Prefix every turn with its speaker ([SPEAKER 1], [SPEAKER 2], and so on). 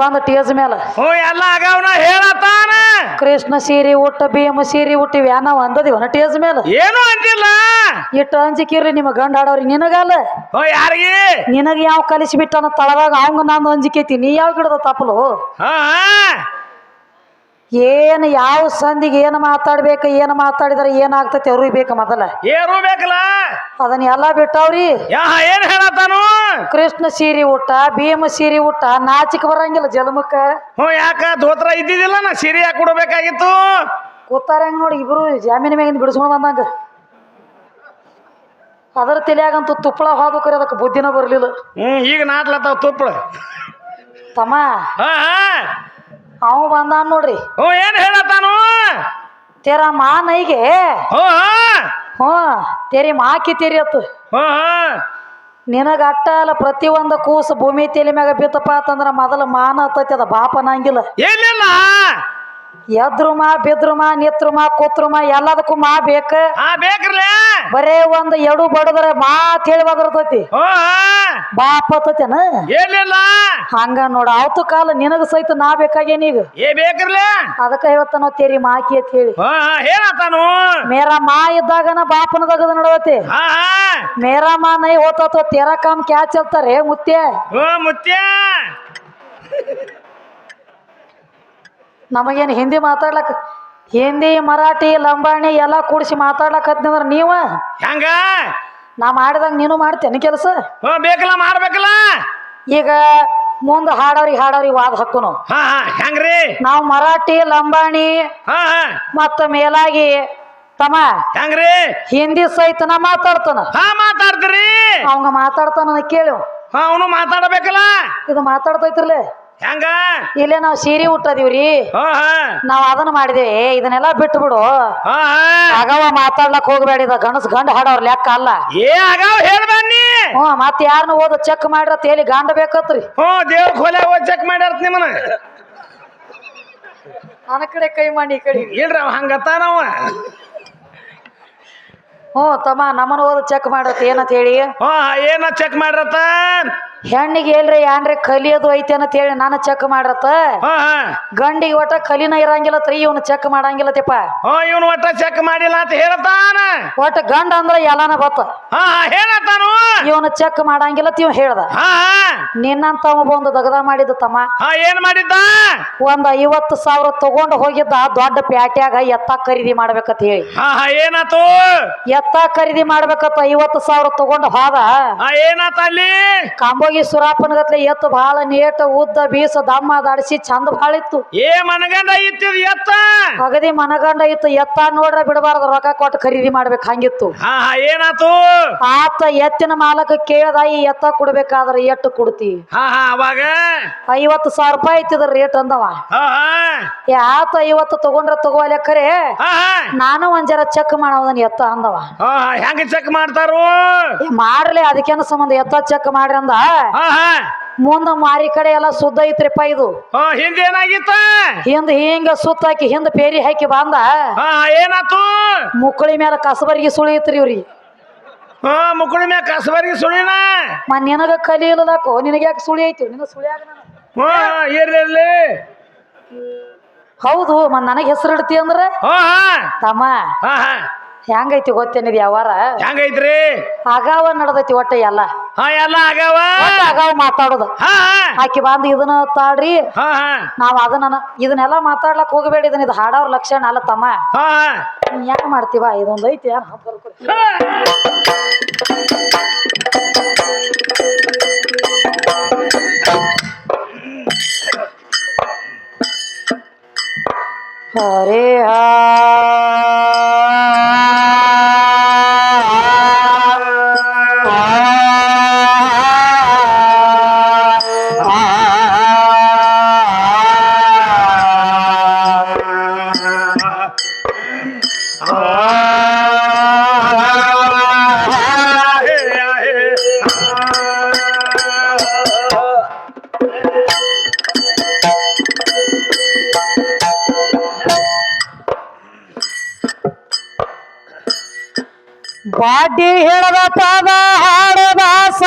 [SPEAKER 1] ಬಂದ ಟೇಜ್ ಮೇಲೆ
[SPEAKER 2] ಓ ಎಲ್ಲ ಆಗವನ ಹೇಳತಾನ
[SPEAKER 1] ಕೃಷ್ಣ ಸೀರೆ ಉಟ್ಟ ಭೀಮ ಸೀರೆ ಉಟ್ಟಿವಿ. ನಾವು ಟೇಜ್ ಮೇಲೆ
[SPEAKER 2] ಏನು ಅಂತಿಲ್ಲ
[SPEAKER 1] ಇಟ್ಟು ಅಂಜಿಕಿರ್ರಿ ನಿಮ್ಮ ಗಂಡ ಆಡವ್ರಿ ನಿನಗಲ್ಲ?
[SPEAKER 2] ಓ ಯಾರಿಗೆ?
[SPEAKER 1] ನಿನಗೆ ಯಾವ ಕಲಿಸಿ ಬಿಟ್ಟನ ತಳದಾಗ? ಅವಂಗ ನಾನು ಅಂಜಿಕೈತಿ ನೀ ಯಾವ ಗಿಡದ ತಪ್ಪಲು
[SPEAKER 2] ಹಾ.
[SPEAKER 1] ಏನು ಯಾವ ಸಂದಿಗೆ ಏನು ಮಾತಾಡ್ಬೇಕು ಏನು ಮಾತಾಡಿದ್ರೆ ಏನಾಗ್ತೈತಿ ಅವ್ರಿಗೆ ಬೇಕು ಮೊದಲ.
[SPEAKER 2] ಏನು ಬೇಕಲ್ಲ?
[SPEAKER 1] ಅದನ್ನ ಎಲ್ಲ ಬಿಟ್ಟವ್ರಿ.
[SPEAKER 2] ಏನ್ ಹೇಳತ್ತಾನು?
[SPEAKER 1] ಕೃಷ್ಣ ಸೀರೆ ಊಟ ಭೀಮ ಸೀರೆ ಊಟ ನಾಚಿಕ್ ಬರಂಗಿಲ್ಲ ಜಲಮಕ್ಕ.
[SPEAKER 2] ಹ್ಞೂ ಯಾಕ? ದೋತ್ರ ಇದ್ದಿದ್ದಿಲ್ಲ ನಾ ಸೀರೆ ಯಾಕೆ ಕೊಡಬೇಕಾಗಿತ್ತು
[SPEAKER 1] ಕೂತಾರ ಹೆಂಗ್ ನೋಡಿ ಇಬ್ರು ಜಾಮೀನ್ ಮ್ಯಾಗಿಂದ ಬಿಡಿಸ್ಕೊಂಡು ಬಂದಂಗ. ಅದರ ತಲೆಯಾಗಂತೂ ತುಪ್ಪಳ ಹಾದೋಕರಿ ಅದಕ್ಕೆ ಬುದ್ಧಿನ ಬರಲಿಲ್ಲ.
[SPEAKER 2] ಹ್ಞೂ ಈಗ ನಾಟ್ಲತ್ತಾವ ತುಪ್ಪಳ
[SPEAKER 1] ತಮ್ಮ
[SPEAKER 2] ಹಾ.
[SPEAKER 1] ಅವ ಬಂದ ನೋಡ್ರಿ.
[SPEAKER 2] ಹ್ಞೂ ಏನು ಹೇಳತಾನು
[SPEAKER 1] ತೇರ ಮಾ ನೈಗೆ.
[SPEAKER 2] ಹ್ಞೂ
[SPEAKER 1] ತೆರಿ ಮಾಕಿ ತೆರಿ ಅತ್ತು.
[SPEAKER 2] ಹ್ಞೂ
[SPEAKER 1] ನಿನಗ ಅಟ್ಟ ಅಲ್ಲ ಪ್ರತಿಯೊಂದು ಕೂಸು ಭೂಮಿ ತೆಲಿ ಮ್ಯಾಗ ಬಿತ್ತಪ್ಪ ಅಂತಂದ್ರ ಮೊದಲು ಮಾನ ಹತ್ತೈತಿ ಅದ ಬಾಪ ನಂಗಿಲ್ಲ.
[SPEAKER 2] ಏನಿಲ್ಲ.
[SPEAKER 1] ಎದ್ರು ಮಾ ಬಿದ್ರು ಮಾ ನಿತ್ರು ಮಾ ಕೂತ್ರು ಮಾ ಎಲ್ಲದಕ್ಕೂ ಮಾ ಬೇಕ
[SPEAKER 2] ಬೇಕ್ರಲೇ?
[SPEAKER 1] ಬರೇ ಒಂದ್ ಎಡು ಬಡದ್ರೆ ಮಾತ್ ಹೇಳಿ ಬದರ್ತೈತಿ
[SPEAKER 2] ಹ್ಞೂ ಹಾ.
[SPEAKER 1] ಬಾಪ
[SPEAKER 2] ಏನಿಲ್ಲ.
[SPEAKER 1] ಹಂಗ ನೋಡ ಅವತ್ತು ಕಾಲ ನಿನಗ ಸಹಿತ ನಾ ಬೇಕಾಗೇನೀಗ
[SPEAKER 2] ಏ ಬೇಕ್ರಲೇ?
[SPEAKER 1] ಅದಕ್ಕ ಹೇಳ್ತಾನೋ ನಾವು ತೇರಿ ಮಾಕಿ ಅಂತ ಹೇಳಿ.
[SPEAKER 2] ಹಾ
[SPEAKER 1] ಮೇರ ಮಾ ಇದ್ದಾಗನ ಬಾಪನ ದಗದ ನಡವತಿ
[SPEAKER 2] ಹಾ
[SPEAKER 1] ಮೇರಾ ಮಾ ನೈ ಹೋತತ ತೇರ ಕಾಮ್ ಕ್ಯಾಚ್ ಚಲ್ತಾರೆ ಮುತ್ತೆ
[SPEAKER 2] ಮುತ್ತೆ ಮುತ್ಯ
[SPEAKER 1] ನಮಗೇನು ಹಿಂದಿ ಮಾತಾಡ್ಲಕ್ಕ ಹಿಂದಿ ಮರಾಠಿ ಲಂಬಾಣಿ ಎಲ್ಲ ಕೂಡಿಸಿ ಮಾತಾಡ್ಲಕ್ ಹತ್ನಂದ್ರ ನೀವ?
[SPEAKER 2] ಹೆಂಗ?
[SPEAKER 1] ನಾ ಮಾಡಿದಂಗ ನೀನು ಮಾಡ್ತೇನೆ ಕೆಲಸ?
[SPEAKER 2] ಬೇಕಲ್ಲ ಮಾಡ್ಬೇಕಲ್ಲ?
[SPEAKER 1] ಈಗ ಮುಂದ ಹಾಡೋರಿಗೆ ಹಾಡೋರಿಗೆ ವಾದ ಹಕ್ಕುನು
[SPEAKER 2] ಹಾ ಹಾ ಹೆಂಗ್ರಿ?
[SPEAKER 1] ನಾವು ಮರಾಠಿ ಲಂಬಾಣಿ
[SPEAKER 2] ಹಾ ಹಾ.
[SPEAKER 1] ಮತ್ತ ಮೇಲಾಗಿ ತಮ್ಮ
[SPEAKER 2] ಹೆಂಗ್ರಿ?
[SPEAKER 1] ಹಿಂದಿ ಸಹಿತನ ಮಾತಾಡ್ತಾನ.
[SPEAKER 2] ಹಾ ಮಾತಾಡ್ತೀರಿ.
[SPEAKER 1] ಅವಂಗ ಮಾತಾಡ್ತಾನ ಕೇಳು.
[SPEAKER 2] ಹಾ ಅವನು ಮಾತಾಡಬೇಕಲ್ಲ?
[SPEAKER 1] ಇದು ಮಾತಾಡ್ತೈತ್ರಲೆ?
[SPEAKER 2] ಹೆಂಗ?
[SPEAKER 1] ಇಲ್ಲೇ ನಾವು ಸೀರೆ ಉಟ್ಟದಿವ್ರಿ. ನಾವ್ ಅದನ್ನ ಮಾಡಿದೇವಿ ಇದನ್ನೆಲ್ಲ ಬಿಟ್ಟು ಬಿಡು ಅಗವ ಮಾತಾಡ್ಲಕ್ ಹೋಗ್ಬೇಡ ಇದ ಗಣಸ್ ಗಂಡ ಹಾಡೋರ್ ಲೆಕ್ಕ ಅಲ್ಲ.
[SPEAKER 2] ಏ ಅಗವ ಹೇಳ್ ಬನ್ನಿ.
[SPEAKER 1] ಹ್ಞೂ ಮತ್ತೆ ಯಾರನ್ನ ಓದ ಚೆಕ್ ಮಾಡ್ರ ತೇಲಿ ಗಂಡ ಬೇಕತ್ರಿ.
[SPEAKER 2] ಹ್ಞೂ ದೇವ್ರ ಖೋಲೆ ಓದ್ ಚೆಕ್ ಮಾಡ್ಯಾರ ನಿಮ್ಮನ
[SPEAKER 1] ನನ್ನ ಕಡೆ ಕೈ ಮಾಡಿ ಈ ಕಡೆ.
[SPEAKER 2] ಇಲ್ರಿ ಅವ ಹಂಗತ್ತಾನವ
[SPEAKER 1] ಹ್ಞೂ ತಮ್ಮ ನಮ್ಮನ್ನ ಓದ ಚೆಕ್ ಮಾಡತ್ ಏನಂತ ಹೇಳಿ?
[SPEAKER 2] ಹ್ಞೂ ಏನ ಚೆಕ್ ಮಾಡ್ರತ್ತ?
[SPEAKER 1] ಹೆಣ್ಣಿಗೆ ಎಲ್ರಿ ಏನ್ರಿ ಕಲಿಯೋದು ಐತೆ ಅಂತ ಹೇಳಿ ನಾನು ಚೆಕ್ ಮಾಡ್ರತ್ತ?
[SPEAKER 2] ಹಾ
[SPEAKER 1] ಗಂಡಿಗೆ ಒಟ್ಟ ಕಲಿನ ಇರಂಗಿಲ್ಲ ತ್ರೀ ಇವನು ಚೆಕ್ ಮಾಡಂಗಿಲ್ಲ
[SPEAKER 2] ತಿಪ್ಪ ಇವನು ಒಟ್ಟ ಚೆಕ್ ಮಾಡಿಲ್ಲ ಅಂತ ಹೇಳ್ತಾನ.
[SPEAKER 1] ಒಟ್ಟ ಗಂಡ ಅಂದ್ರ ಎಲ್ಲಾನ ಗೊತ್ತ.
[SPEAKER 2] ಹಾ ಹಾ
[SPEAKER 1] ಇವನು ಚೆಕ್ ಮಾಡಂಗಿಲ್ಲ ಇವ್ ಹೇಳ್ದ. ನಿನ್ನಂತವ ಬಂದು ದಗದ ಮಾಡಿದ ತಮ್ಮ.
[SPEAKER 2] ಹಾ ಏನ್ ಮಾಡಿದ್ದ?
[SPEAKER 1] ಒಂದ್ ಐವತ್ತು ಸಾವಿರ ತಗೊಂಡು ಹೋಗಿದ್ದ ದೊಡ್ಡ ಪ್ಯಾಟ್ಯಾಗ ಎತ್ತ ಖರೀದಿ ಮಾಡ್ಬೇಕಂತ ಹೇಳಿ.
[SPEAKER 2] ಹಾ ಹಾ ಏನಾತು?
[SPEAKER 1] ಎತ್ತ ಖರೀದಿ ಮಾಡ್ಬೇಕಂತ ಐವತ್ತು ಸಾವಿರ ತಗೊಂಡು ಹೋದ.
[SPEAKER 2] ಹಾ ಏನಾತ ಅಲ್ಲಿ?
[SPEAKER 1] ಕಾಂಬೋಗಿ ಸುರಾಪನಗತ್ಲೆ ಎತ್ತ ಬಹಳ ನೇಟ ಉದ್ದ ಬೀಸ ದಮ್ಮ ದಾಡಿಸಿ ಚಂದ ಭಾಳ ಇತ್ತು.
[SPEAKER 2] ಏ ಮನಗಂಡ ಇತ್ತಿದ್ ಎತ್ತ?
[SPEAKER 1] ಅಗದಿ ಮನಗಂಡ ಇತ್ತು. ಎತ್ತ ನೋಡ್ರ ಬಿಡಬಾರ್ದು ರೊಕ್ಕ ಕೊಟ್ಟು ಖರೀದಿ ಮಾಡ್ಬೇಕ ಹಂಗಿತ್ತು.
[SPEAKER 2] ಹಾ ಹಾ ಏನಾತು?
[SPEAKER 1] ಆತ ಎತ್ತಿನ ಮಾಲಕ ಕೇಳ್ದ ಈ ಎತ್ತ ಕೊಡ್ಬೇಕಾದ್ರೆ ಎಟ್ಟು ಕೊಡ್ತಿ.
[SPEAKER 2] ಹಾ ಹಾ ಅವಾಗ?
[SPEAKER 1] ಐವತ್ತು ಸಾವಿರ ರೂಪಾಯಿ ಐತಿದ್ರ ರೇಟ್ ಅಂದವ.
[SPEAKER 2] ಹಾ ಹಾ.
[SPEAKER 1] ಆತ ಐವತ್ತು ತಗೊಂಡ್ರ ತಗೋಲೆ ಖರೆ
[SPEAKER 2] ಹಾ ಹಾ.
[SPEAKER 1] ನಾನು ಒಂದ್ ಜರ ಚೆಕ್ ಮಾಡೋದನ್ ಎತ್ತ ಅಂದವ.
[SPEAKER 2] ಹಾ ಹಾ. ಹೆಂಗ ಚೆಕ್ ಮಾಡ್ತಾರು?
[SPEAKER 1] ಏ ಮಾಡ್ಲಿ ಅದಕ್ಕೇನ ಸಂಬಂಧ? ಎತ್ತ ಚೆಕ್ ಮಾಡ್ರಿ ಅಂದ.
[SPEAKER 2] ಹಾ ಹಾ.
[SPEAKER 1] ಮುಂದ ಮಾರಿ ಕಡೆ ಎಲ್ಲ ಸುದ್ದ ಐತ್ರಿಪ್ಪ ಇದು.
[SPEAKER 2] ಹಾ ಹಿಂದೆ ಏನಾಗಿತ್ತ?
[SPEAKER 1] ಹಿಂದ ಹಿಂಗ ಸುತ್ತ ಹಾಕಿ ಹಿಂದ ಪೇರಿ ಹಾಕಿ ಬಂದ.
[SPEAKER 2] ಹಾ ಏನಾತು?
[SPEAKER 1] ಮುಕ್ಕಳಿ ಮೇಲೆ ಕಸಬರಿಗೆ ಸುಳಿ ಐತ್ರಿ ಇವ್ರಿ.
[SPEAKER 2] ಹಾ ಮುಕ್ಕುಳಿ ಮ್ಯಾಗ ಕಸಬರಿಗೆ ಸುಳಿನ?
[SPEAKER 1] ಮ ನಿನಗ ಕಲಿ ಇಲ್ಲದಾಕೋ ನಿನಗೆ ಯಾಕೆ ಸುಳಿ ಐತಿ? ನಿನ್ನ ಸುಳಿ ಆಗ
[SPEAKER 2] ಹಾ ಇರ್ಲಿ ಇರ್ಲಿ.
[SPEAKER 1] ಹೌದು ಮ ನನಗೆ ಹೆಸರು ಇಡ್ತಿ ಅಂದ್ರ?
[SPEAKER 2] ಹಾ
[SPEAKER 1] ತಮ್ಮ
[SPEAKER 2] ಹಾ ಹಾ.
[SPEAKER 1] ಹೆಂಗೈತಿ ಗೊತ್ತೇನಿ ಯಾವಾರ?
[SPEAKER 2] ಹೆಂಗೈತ್ರಿ?
[SPEAKER 1] ಅಗಾವ ನಡ್ದೈತಿ ಒಟ್ಟ ಎಲ್ಲ.
[SPEAKER 2] ಹಾ ಎಲ್ಲ ಆಗವ
[SPEAKER 1] ಒಟ್ಟ ಅಗಾವ ಮಾತಾಡೋದು.
[SPEAKER 2] ಹಾ
[SPEAKER 1] ಆಕಿ ಬಂದು ಇದನ್ನ ತಾಡ್ರಿ.
[SPEAKER 2] ಹಾ ಹಾ.
[SPEAKER 1] ನಾವ್ ಅದನ್ನ ಇದನ್ನೆಲ್ಲ ಮಾತಾಡ್ಲಕ್ ಹೋಗ್ಬೇಡಿ ಇದನ್ನ ಇದು ಹಾಡೋರ್ ಲಕ್ಷಣ ಅಲ್ಲ ತಮ್ಮ.
[SPEAKER 2] ಹಾ.
[SPEAKER 1] ನೀ ಯಾಕೆ ಮಾಡ್ತೀವ? ಇದೊಂದು ಐತಿ ಏನ್ ಬಾಡಿ ಹೇಳದ ಪದ ಹಾಡದಾಸ